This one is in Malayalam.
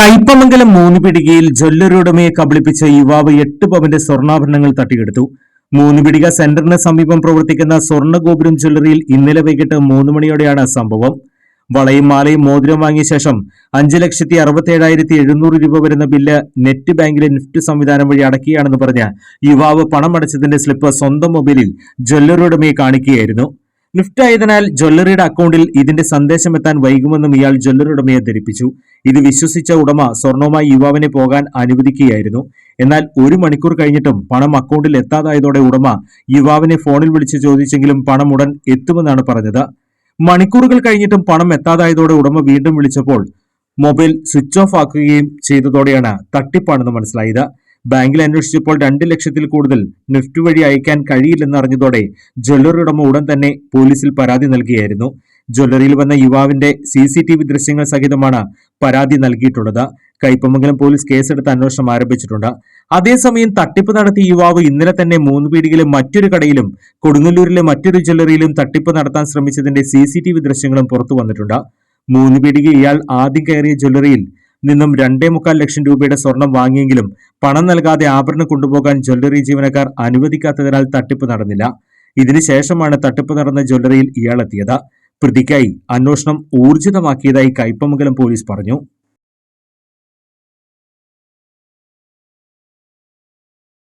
കയ്പമംഗലം മൂന്നുപിടികയിൽ പിടികയിൽ കബളിപ്പിച്ച യുവാവ് എട്ട് പവന്റെ സ്വർണാഭരണങ്ങൾ തട്ടിയെടുത്തു. മൂന്നുപിടിക സെന്ററിന് സമീപം പ്രവർത്തിക്കുന്ന സ്വർണഗോപുരം ജ്വല്ലറിയിൽ ഇന്നലെ വൈകിട്ട് മൂന്ന് മണിയോടെയാണ് സംഭവം. വളയും മാലയും മോതിരം വാങ്ങിയ ശേഷം അഞ്ച് ലക്ഷത്തി അറുപത്തേഴായിരത്തി എഴുന്നൂറ് രൂപ വരുന്ന ബില്ല് നെറ്റ് ബാങ്കിലെ നിഫ്റ്റ് സംവിധാനം വഴി അടക്കുകയാണെന്ന് പറഞ്ഞ് യുവാവ് പണം അടച്ചതിന്റെ സ്ലിപ്പ് സ്വന്തം മൊബൈലിൽ ജ്വല്ലറിയുടമയെ കാണിക്കുകയായിരുന്നു. നിഫ്റ്റ് ആയതിനാൽ ജ്വല്ലറിയുടെ അക്കൗണ്ടിൽ ഇതിന്റെ സന്ദേശം എത്താൻ വൈകുമെന്നും ഇയാൾ ജ്വല്ലറി ഉടമയെ ധരിപ്പിച്ചു. ഇത് വിശ്വസിച്ച ഉടമ സ്വർണവുമായി യുവാവിനെ പോകാൻ അനുവദിക്കുകയായിരുന്നു. എന്നാൽ ഒരു മണിക്കൂർ കഴിഞ്ഞിട്ടും പണം അക്കൗണ്ടിൽ എത്താതായതോടെ ഉടമ യുവാവിനെ ഫോണിൽ വിളിച്ച് ചോദിച്ചെങ്കിലും പണം ഉടൻ എത്തുമെന്നാണ് പറഞ്ഞത്. മണിക്കൂറുകൾ കഴിഞ്ഞിട്ടും പണം എത്താതായതോടെ ഉടമ വീണ്ടും വിളിച്ചപ്പോൾ മൊബൈൽ സ്വിച്ച് ഓഫ് ആക്കുകയും ചെയ്തതോടെയാണ് തട്ടിപ്പാണെന്ന് മനസ്സിലായത്. ബാങ്കിൽ അന്വേഷിച്ചപ്പോൾ രണ്ട് ലക്ഷത്തിൽ കൂടുതൽ നിഫ്റ്റ് വഴി അയക്കാൻ കഴിയില്ലെന്ന് അറിഞ്ഞതോടെ ജ്വല്ലറി ഉടമ ഉടൻ തന്നെ പോലീസിൽ പരാതി നൽകിയായിരുന്നു. ജ്വല്ലറിയിൽ വന്ന യുവാവിന്റെ സി സി ടി വി ദൃശ്യങ്ങൾ സഹിതമാണ് പരാതി നൽകിയിട്ടുള്ളത്. കൈപ്പമംഗലം പോലീസ് കേസെടുത്ത് അന്വേഷണം ആരംഭിച്ചിട്ടുണ്ട്. അതേസമയം തട്ടിപ്പ് നടത്തിയ യുവാവ് ഇന്നലെ തന്നെ മൂന്ന് പീടികയിലെ മറ്റൊരു കടയിലും കൊടുങ്ങല്ലൂരിലെ മറ്റൊരു ജ്വല്ലറിയിലും തട്ടിപ്പ് നടത്താൻ ശ്രമിച്ചതിന്റെ സി സി ടി വി ദൃശ്യങ്ങളും പുറത്തു വന്നിട്ടുണ്ട്. മൂന്ന് പീടിക ഇയാൾ ആദ്യം കയറിയ ജ്വല്ലറിയിൽ നിന്നും രണ്ടേ മുക്കാൽ ലക്ഷം രൂപയുടെ സ്വർണം വാങ്ങിയെങ്കിലും പണം നൽകാതെ ആഭരണം കൊണ്ടുപോകാൻ ജ്വല്ലറി ജീവനക്കാർ അനുവദിക്കാത്തതിനാൽ തട്ടിപ്പ് നടന്നില്ല. ഇതിനുശേഷമാണ് തട്ടിപ്പ് നടന്ന ജ്വല്ലറിയിൽ ഇയാളെത്തിയത് പ്രതിക്കായി അന്വേഷണം ഊർജിതമാക്കിയതായി കൈപ്പമംഗലം പോലീസ് പറഞ്ഞു.